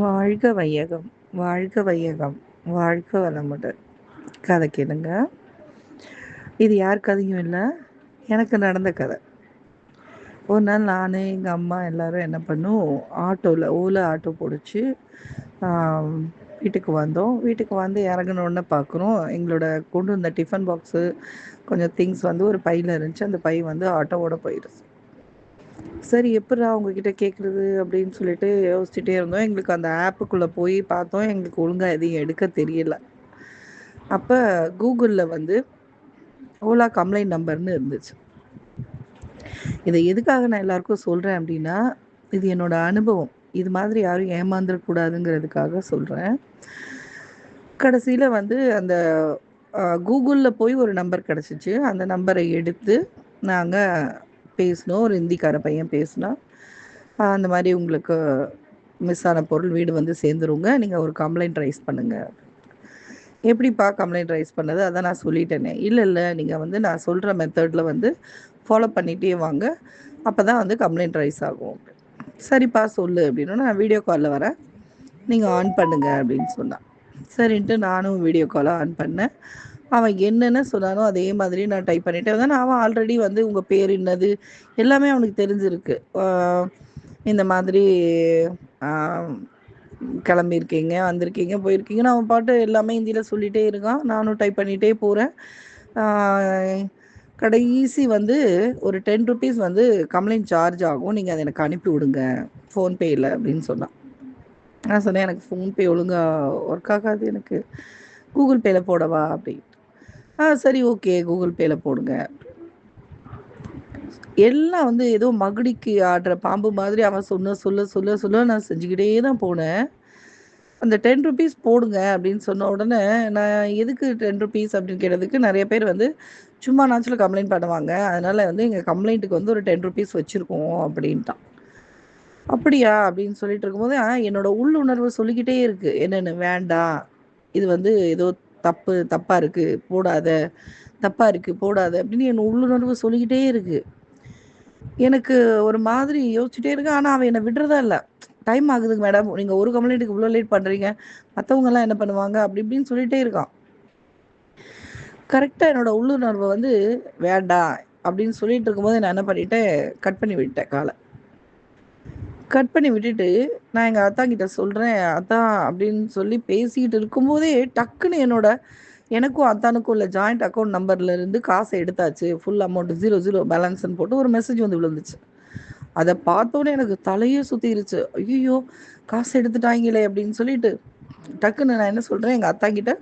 வாழ்க வையகம் வாழ்க வையகம் வாழ்க வளமுடன். கதை கேளுங்க. இது யார் கதையும் இல்லை எனக்கு நடந்த கதை. ஒரு நாள் நான் எங்கள் அம்மா எல்லோரும் என்ன பண்ணும் ஆட்டோவில் ஓலா ஆட்டோ பிடிச்சி வீட்டுக்கு வந்தோம். வீட்டுக்கு வந்து இறங்கினோடனே பார்க்குறோம் எங்களோட கொண்டு வந்த டிஃபன் பாக்ஸு கொஞ்சம் திங்ஸ் வந்து ஒரு பையில் இருந்துச்சு. அந்த பை வந்து ஆட்டோவோட போயிடுச்சு சரி எப்படா உங்ககிட்ட கேட்குறது அப்படின்னு சொல்லிட்டு யோசிச்சுட்டே இருந்தோம். எங்களுக்கு அந்த ஆப்புக்குள்ளே போய் பார்த்தோம். எங்களுக்கு ஒழுங்காக எதையும் எடுக்க தெரியல. அப்போ கூகுளில் வந்து ஓலா கம்ப்ளைண்ட் நம்பர்னு இருந்துச்சு. இதை எதுக்காக நான் எல்லாருக்கும் சொல்கிறேன் அப்படின்னா இது என்னோட அனுபவம். இது மாதிரி யாரும் ஏமாந்துடக்கூடாதுங்கிறதுக்காக சொல்கிறேன் கடைசியில் வந்து அந்த கூகுளில் போய் ஒரு நம்பர் கிடச்சிச்சு. அந்த நம்பரை எடுத்து நாங்கள் பேசினோம் ஒரு ஹிந்திக்கார பையன் பேசினா அந்த மாதிரி உங்களுக்கு மிஸ் ஆன பொருள் வீடு வந்து சேர்ந்துருங்க. நீங்கள் ஒரு கம்ப்ளைண்ட் ரைஸ் பண்ணுங்கள் எப்படிப்பா கம்ப்ளைண்ட் ரைஸ் பண்ணது? அதான் நான் சொல்லிட்டேனே. இல்லை இல்லை நீங்கள் வந்து நான் சொல்கிற மெத்தடில் வந்து ஃபாலோ பண்ணிகிட்டே வாங்க. அப்போ தான் வந்து கம்ப்ளைண்ட் ரைஸ் ஆகும். சரிப்பா சொல்லு அப்படின்னா நான் வீடியோ காலில் வரேன். நீங்கள் ஆன் பண்ணுங்கள் அப்படின்னு சொன்னான். சரின்ட்டு நானும் வீடியோ காலை ஆன் பண்ணேன். அவன் என்னென்ன சொன்னானோ அதே மாதிரி நான் டைப் பண்ணிட்டேன். தான் அவன் ஆல்ரெடி வந்து உங்கள் பேர் என்னது எல்லாமே அவனுக்கு தெரிஞ்சிருக்கு. இந்த மாதிரி கிளம்பியிருக்கீங்க வந்திருக்கீங்க போயிருக்கீங்கன்னு அவன் பாட்டு எல்லாமே ஹிந்தியில் சொல்லிகிட்டே இருக்கான். நானும் டைப் பண்ணிகிட்டே போகிறேன் கடைசி வந்து ஒரு டென் ருபீஸ் வந்து கம்ப்ளைண்ட் சார்ஜ் ஆகும். நீங்கள் அதை எனக்கு அனுப்பி விடுங்க. ஃபோன்பேயில் அப்படின்னு சொன்னான். நான் சொன்னேன் எனக்கு ஃபோன்பே ஒழுங்காக ஒர்க் ஆகாது எனக்கு. கூகுள் பேயில் போடவா அப்படின்னு ஆ சரி ஓகே. கூகுள் பேல போடுங்க. எல்லாம் வந்து ஏதோ மகுடிக்கு ஆடுற பாம்பு மாதிரி அவன் சொன்ன சொல்ல சொல்ல சொல்ல நான் செஞ்சுக்கிட்டே தான் போனேன். அந்த டென் ருபீஸ் போடுங்க அப்படின்னு சொன்ன உடனே நான் எதுக்கு டென் ருபீஸ் அப்படின்னு கேட்டதுக்கு நிறைய பேர் வந்து சும்மா நாச்சில் கம்ப்ளைண்ட் பண்ணுவாங்க. அதனால வந்து எங்கள் கம்ப்ளைண்ட்டுக்கு வந்து ஒரு டென் ருபீஸ் வச்சுருக்கோம் அப்படின்ட்டான். அப்படியா? அப்படின்னு சொல்லிட்டு இருக்கும்போது என்னோட உள்ளுணர்வு சொல்லிக்கிட்டே இருக்கு. என்னென்னு வேண்டாம். இது வந்து ஏதோ தப்பு தப்பாக இருக்குது போடாத தப்பாக இருக்குது போடாத அப்படின்னு என் உள்ளுணர்வு சொல்லிக்கிட்டே இருக்குது எனக்கு ஒரு மாதிரி யோசிச்சுட்டே இருக்கு. ஆனால் அவன் என்னை விடுறதா இல்லை. டைம் ஆகுதுங்க மேடம் நீங்கள் ஒரு கம்ப்ளைண்ட்டுக்கு இவ்வளோ லேட் பண்ணுறீங்க மற்றவங்கெல்லாம் என்ன பண்ணுவாங்க? அப்படி இப்படின்னு சொல்லிகிட்டே இருக்கான். கரெக்டாக என்னோட உள்ளுணர்வை வந்து வேண்டாம் அப்படின்னு சொல்லிட்டு இருக்கும்போது நான் என்ன பண்ணிட்டேன்? கட் பண்ணி விட்டேன் காலை. கட் பண்ணி விட்டுட்டு நான் எங்கள் அத்தா கிட்ட சொல்கிறேன் அத்தா அப்படின்னு சொல்லி பேசிக்கிட்டு இருக்கும்போதே டக்குன்னு என்னோட எனக்கும் அத்தானுக்கும் உள்ள ஜாயிண்ட் அக்கௌண்ட் நம்பர்லேருந்து காசை எடுத்தாச்சு. ஃபுல் அமௌண்ட் ஜீரோ ஜீரோ பேலன்ஸ்ன்னு போட்டு ஒரு மெசேஜ் வந்து விழுந்துச்சு. அதை பார்த்தோன்னே எனக்கு தலையே சுற்றிருச்சு ஐயோ காசு எடுத்துட்டாங்களே அப்படின்னு சொல்லிட்டு டக்குன்னு நான் என்ன சொல்கிறேன் எங்கள் அத்தா கிட்ட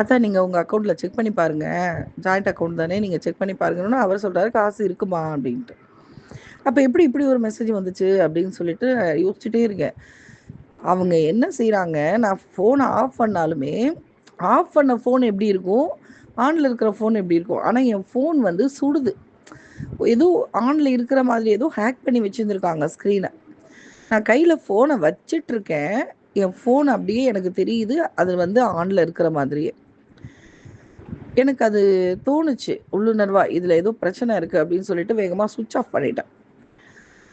அத்தா நீங்கள் உங்கள் அக்கௌண்ட்டில் செக் பண்ணி பாருங்கள் ஜாயிண்ட் அக்கௌண்ட் தானே நீங்கள் செக் பண்ணி பாருங்கன்னு அவர் சொல்கிறாரு காசு இருக்குமா? அப்படின்ட்டு. அப்போ எப்படி இப்படி ஒரு மெசேஜ் வந்துச்சு அப்படின்னு சொல்லிட்டு யோசிச்சுட்டே இருக்கேன். அவங்க என்ன செய்கிறாங்க நான் ஃபோனை ஆஃப் பண்ணாலுமே ஆஃப் பண்ண ஃபோன் எப்படி இருக்கும்? ஆனில் இருக்கிற ஃபோன் எப்படி இருக்கும்? ஆனால் என் ஃபோன் வந்து சுடுது. ஏதோ ஆனில் இருக்கிற மாதிரி ஏதோ ஹேக் பண்ணி வச்சுருந்துருக்காங்க ஸ்க்ரீனை நான் கையில் ஃபோனை வச்சிட்ருக்கேன் என் ஃபோன் அப்படியே எனக்கு தெரியுது. அது வந்து ஆனில் இருக்கிற மாதிரியே. எனக்கு அது தோணுச்சு. உள்ளுணர்வா இதில் ஏதோ பிரச்சனை இருக்குது அப்படின்னு சொல்லிட்டு வேகமாக சுவிட்ச் ஆஃப் பண்ணிட்டேன்.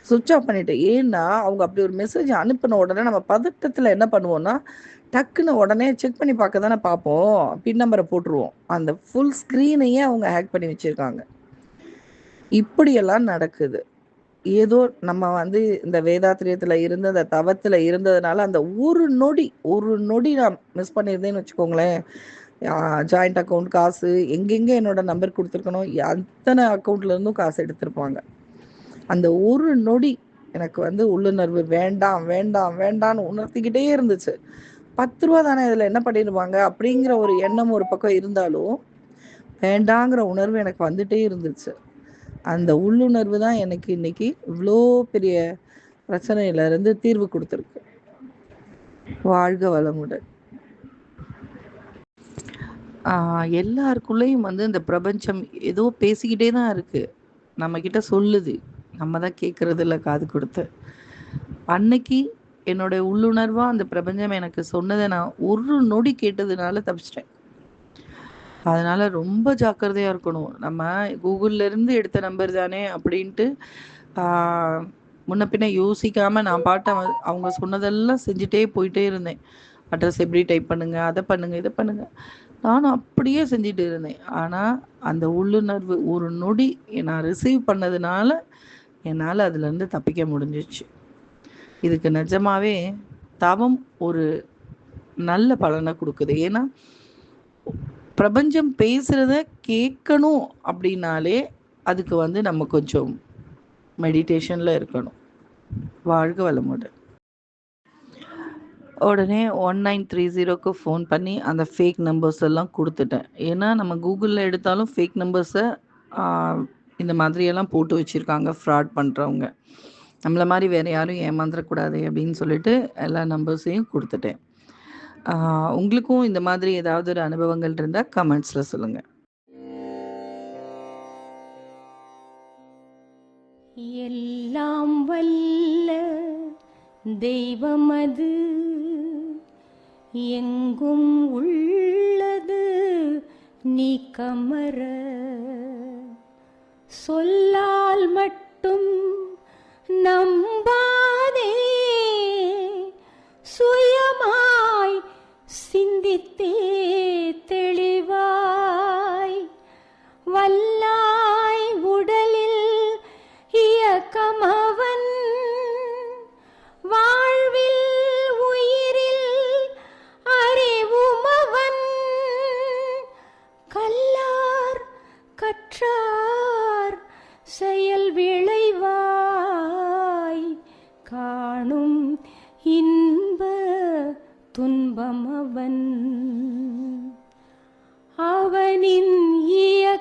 சுவிட்ச் ஆஃப் பண்ணிட்டேன் ஏன்னா அவங்க அப்படி ஒரு மெசேஜ் அனுப்பின உடனே நம்ம பதட்டத்தில் என்ன பண்ணுவோம்னா டக்குன்னு உடனே செக் பண்ணி பார்க்க தானே பார்ப்போம். பின் நம்பரை போட்டுருவோம். அந்த ஃபுல் ஸ்க்ரீனையே அவங்க ஹேக் பண்ணி வச்சுருக்காங்க. இப்படியெல்லாம் நடக்குது. ஏதோ நம்ம வந்து இந்த வேதாத்திரியத்தில் இருந்த அந்த தவத்தில் இருந்ததுனால அந்த ஒரு நொடி ஒரு நொடி நான் மிஸ் பண்ணியிருந்தேன்னு வச்சுக்கோங்களேன். ஜாயிண்ட் அக்கௌண்ட் காசு எங்கெங்கே என்னோட நம்பர் கொடுத்துருக்கணும் அத்தனை அக்கௌண்ட்லேருந்தும் காசு எடுத்திருப்பாங்க. அந்த ஒரு நொடி எனக்கு வந்து உள்ளுணர்வு வேண்டாம் வேண்டாம் வேண்டாம்னு உணர்த்திக்கிட்டே இருந்துச்சு. பத்து ரூபா தானே இதில் என்ன பண்ணிடுவாங்க? அப்படிங்கிற ஒரு எண்ணம் ஒரு பக்கம் இருந்தாலும் வேண்டாங்கிற உணர்வு எனக்கு வந்துட்டே இருந்துச்சு. அந்த உள்ளுணர்வு தான் எனக்கு இன்னைக்கு இவ்வளோ பெரிய பிரச்சனையிலேருந்து தீர்வு கொடுத்துருக்கு. வாழ்க வளமுடன். எல்லாருக்குள்ளேயும் வந்து இந்த பிரபஞ்சம் ஏதோ பேசிக்கிட்டே தான் இருக்கு. நம்மக்கிட்ட சொல்லுது. நம்ம தான் கேட்கறது இல்லை காது கொடுத்து. அன்னைக்கு என்னுடைய உள்ளுணர்வாக அந்த பிரபஞ்சம் எனக்கு சொன்னதை நான் ஒரு நொடி கேட்டதுனால தப்பிச்சிட்டேன். அதனால ரொம்ப ஜாக்கிரதையாக இருக்கணும். நம்ம கூகுள்லேருந்து எடுத்த நம்பர் தானே அப்படின்ட்டு முன்ன பின்ன யோசிக்காம நான் பாட்டை அவங்க சொன்னதெல்லாம் செஞ்சுட்டே போயிட்டே இருந்தேன். அட்ரஸ் எப்படி டைப் பண்ணுங்க அதை பண்ணுங்க இதை பண்ணுங்க. நானும் அப்படியே செஞ்சுட்டு இருந்தேன். ஆனால் அந்த உள்ளுணர்வு ஒரு நொடி நான் ரிசீவ் பண்ணதுனால என்னால் அதுலேருந்து தப்பிக்க முடிஞ்சிச்சு. இதுக்கு நிஜமாவே தவம் ஒரு நல்ல பலனை கொடுக்குது. ஏன்னா பிரபஞ்சம் பேசுகிறத கேட்கணும் அப்படின்னாலே அதுக்கு வந்து நம்ம கொஞ்சம் மெடிடேஷனில் இருக்கணும். வாழ்க வளமுடன். உடனே ஒன் நைன் த்ரீ ஜீரோக்கு ஃபோன் பண்ணி அந்த ஃபேக் நம்பர்ஸ் எல்லாம் கொடுத்துட்டேன். ஏன்னா நம்ம கூகுளில் எடுத்தாலும் ஃபேக் நம்பர்ஸை இந்த மாதிரியெல்லாம் போட்டு வச்சுருக்காங்க ஃப்ராட் பண்ணுறவங்க நம்மளை மாதிரி வேறு யாரும் ஏமாந்துடக்கூடாது அப்படின்னு சொல்லிட்டு எல்லா நம்பர்ஸையும் கொடுத்துட்டேன். உங்களுக்கும் இந்த மாதிரி ஏதாவது ஒரு அனுபவங்கள் இருந்தால் கமெண்ட்ஸில் சொல்லுங்கள் எல்லாம் வல்ல தெய்வமது எங்கும் உள்ளது நீ கமர சொல்லால் மட்டும் நம்பாதே. சுயமாய் சிந்தித்தே.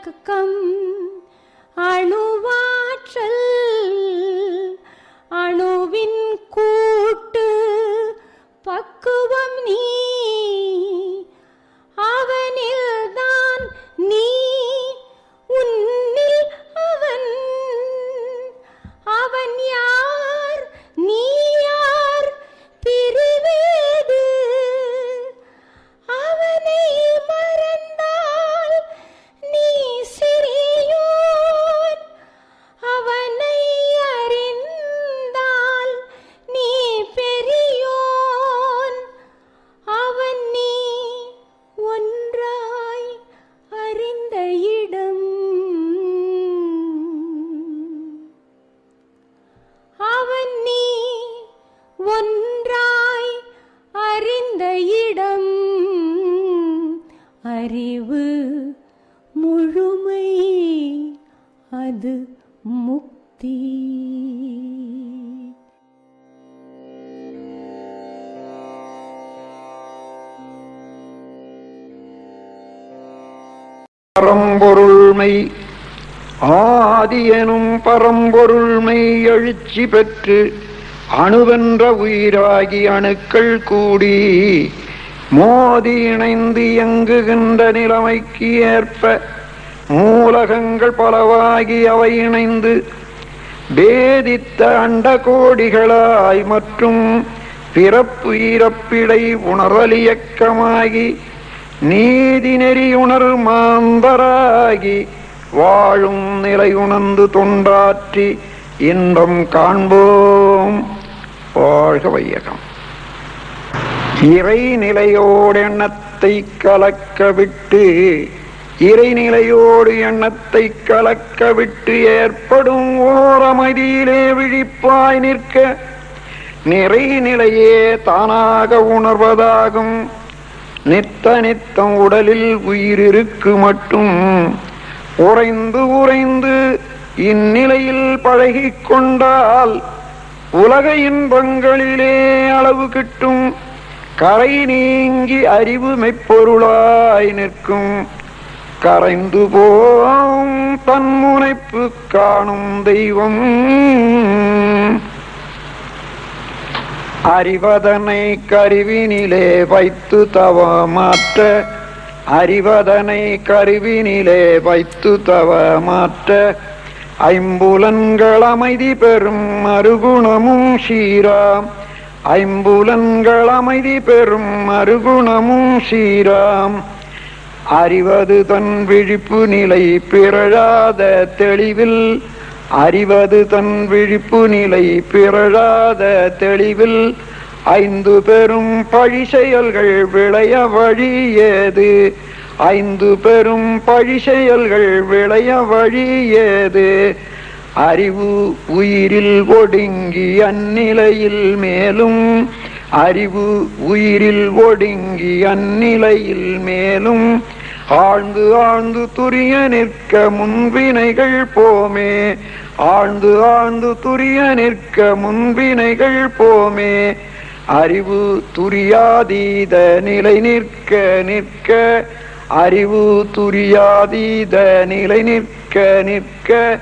இயக்கம் அணுவாற்றல் பரம்பொருள்மை ஆதியனும் பரம்பொருள்மை எழுச்சி பெற்று அணுவென்ற உயிராகி அணுக்கள் கூடி மோதி இணைந்து இயங்குகின்ற நிலைமைக்கு ஏற்ப மூலகங்கள் பலவாகி அவை இணைந்து பேதித்த அண்ட கோடிகளாய் மற்றும் பிறப்பு இறப்பிடை உணரலியக்கமாகி நீதி நெறியுணர் மாந்தராகி வாழும் நிலை உணர்ந்து தொண்டாற்றி இன்பம் காண்போம். வாழ்க வையகம். இறைநிலையோடு எண்ணத்தை கலக்க விட்டு இறைநிலையோடு எண்ணத்தை கலக்க விட்டு ஏற்படும் ஓரமதியிலே விழிப்பாய் நிற்க நிறைநிலையே தானாக உணர்வதாகும். நித்த நித்தம் உடலில் உயிர் இருக்கு மட்டும். உறைந்து உறைந்து இந்நிலையில் பழகி கொண்டால் உலக இன்பங்களிலே அளவு கிட்டும். கரை நீங்கி அறிவு மெய்ப்பொருளாய் நிற்கும். கரைந்து போம் தன்முனைப்பு காணும் தெய்வம். அறிவதனை கருவினிலே வைத்து தவ மாற்ற அறிவதனை கருவினிலே வைத்து தவ மாற்ற ஐம்புலன்கள் அமைதி பெறும் மறுகுணமும் சீராம் ஐம்புலன்கள் அமைதி பெறும் மறுகுணமும் சீராம் அறிவது தன் விழிப்பு நிலை பிறழாத தெளிவில் அறிவது தன் விழிப்பு நிலை பிறழாத தெளிவில் ஐந்து பெரும் பழி செயல்கள் விளைய வழி ஏது? ஐந்து பெரும் பழி செயல்கள் விளைய வழி ஏது? அறிவு உயிரில் ஒடுங்கி அந்நிலையில் மேலும் அறிவு உயிரில் ஒடுங்கி அந்நிலையில் மேலும் ஆழ்ந்து ஆழ்ந்து துரிய நிற்க முன்வினைகள் போமே. ஆழ்ந்து ஆழ்ந்து துரிய நிற்க முன்வினைகள் போமே. அறிவு துரியாதீத நிலை நிற்க நிற்க. அறிவு துரியாதீத நிலை நிற்க நிற்க.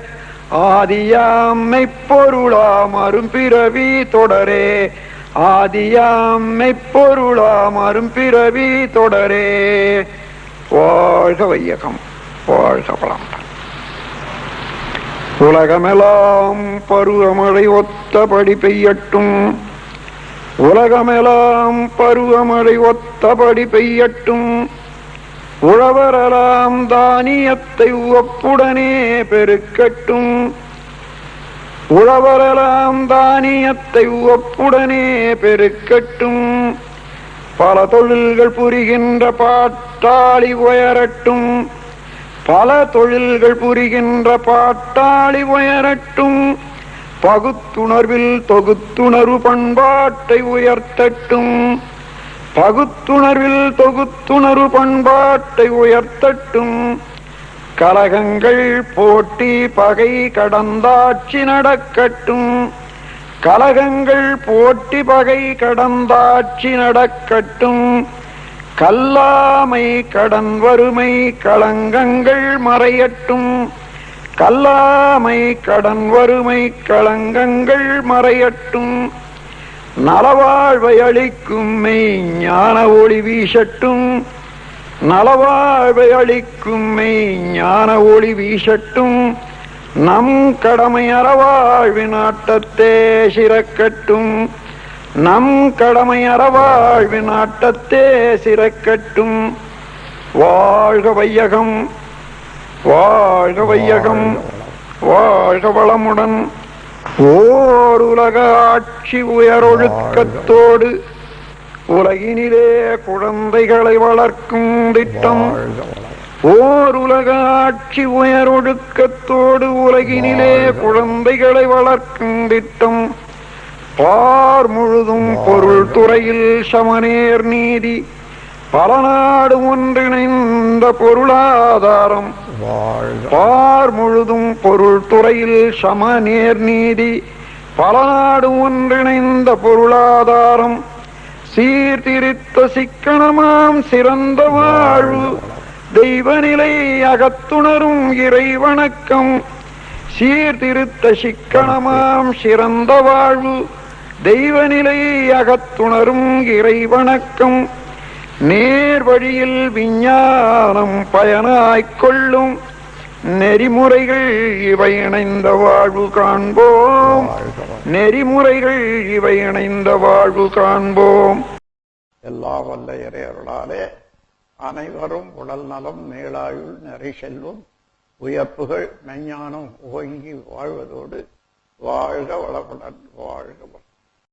ஆதியாம்மை பொருளாம் அரும்பிறவி தொடரே. ஆதியாம்மை பொருளாம் அரும்பிறவி தொடரே. வாழ்க வையகம் வாழ்க வளம் உலகமெல்லாம் பருவமழை ஒத்தபடி பெய்யட்டும். உலகமெல்லாம் பருவமழை ஒத்தபடி பெய்யட்டும். உழவரெல்லாம் தானியத்தை ஒப்புடனே பெருக்கட்டும். உழவரெல்லாம் தானியத்தை ஒப்புடனே பெருக்கட்டும். பல தொழில்கள் புரிகின்ற பாட்டாளி உயரட்டும். பல தொழில்கள் புரிகின்ற பாட்டாளி உயரட்டும். பகுத்துணர்வில் தொகுத்துணர்வு பண்பாட்டை உயர்த்தட்டும். பகுத்துணர்வில் தொகுத்துணர்வு பண்பாட்டை உயர்த்தட்டும். கலகங்கள் போட்டி பகை கடந்தாட்சி நடக்கட்டும். கலகங்கள் போட்டி பகை கடந்தாட்சி நடக்கட்டும். கல்லாமை கடன் வறுமை களங்கங்கள் மறையட்டும். கல்லாமை கடன் வறுமை களங்கங்கள் மறையட்டும். நலவாழ்வை அளிக்கும் மெய் ஞான ஒளி வீசட்டும். நலவாழ்வை அளிக்கும் மெய் ஞான ஒளி வீசட்டும். நம் கடமை அறவாழ்வி நாட்டத்தே சிறக்கட்டும். நம் கடமை அறவாழ்வி நாட்டத்தே சிறக்கட்டும். வாழ்க வையகம் வாழ்க வையகம் வாழ்க வளமுடன். ஓர் உலக ஆட்சி உயரொழுக்கத்தோடு உலகினிலே குழந்தைகளை வளர்க்கும் திட்டம். ஓர் உலக ஆட்சி உயரொழுக்கத்தோடு உலகினிலே குழந்தைகளை வளர்க்கும் திட்டம். பார் முழுதும் பொருள் துறையில் சமநேர் நீதி. பல நாடு ஒன்றிணைந்த பொருளாதாரம். பார் முழுதும் பொருள் துறையில் சமநேர் நீதி. பல நாடு ஒன்றிணைந்த பொருளாதாரம். சீர்திருத்த சிக்கனமாம் சிறந்த வாழ்வு. தெய்வநிலை அகத்துணரும் இறை வணக்கம் சீர்திருத்த சிக்கனமாம் சிறந்த வாழ்வு. தெய்வநிலை அகத்துணரும் இறை வணக்கம் நேர் வழியில் விஞ்ஞானம் பயனாய்க் கொள்ளும். நெறிமுறைகள் இவை இணைந்த வாழ்வு காண்போம். நெறிமுறைகள் இவை இணைந்த வாழ்வு காண்போம். எல்லா வல்ல இறையர்களாலே அனைவரும் உடல் நலம் மேலாயுள் நிறை செல்வம் உயர்ப்புகள் மெஞ்ஞானம் ஓங்கி வாழ்வதோடு வாழ்க வளமுடன் வாழ்க வளம்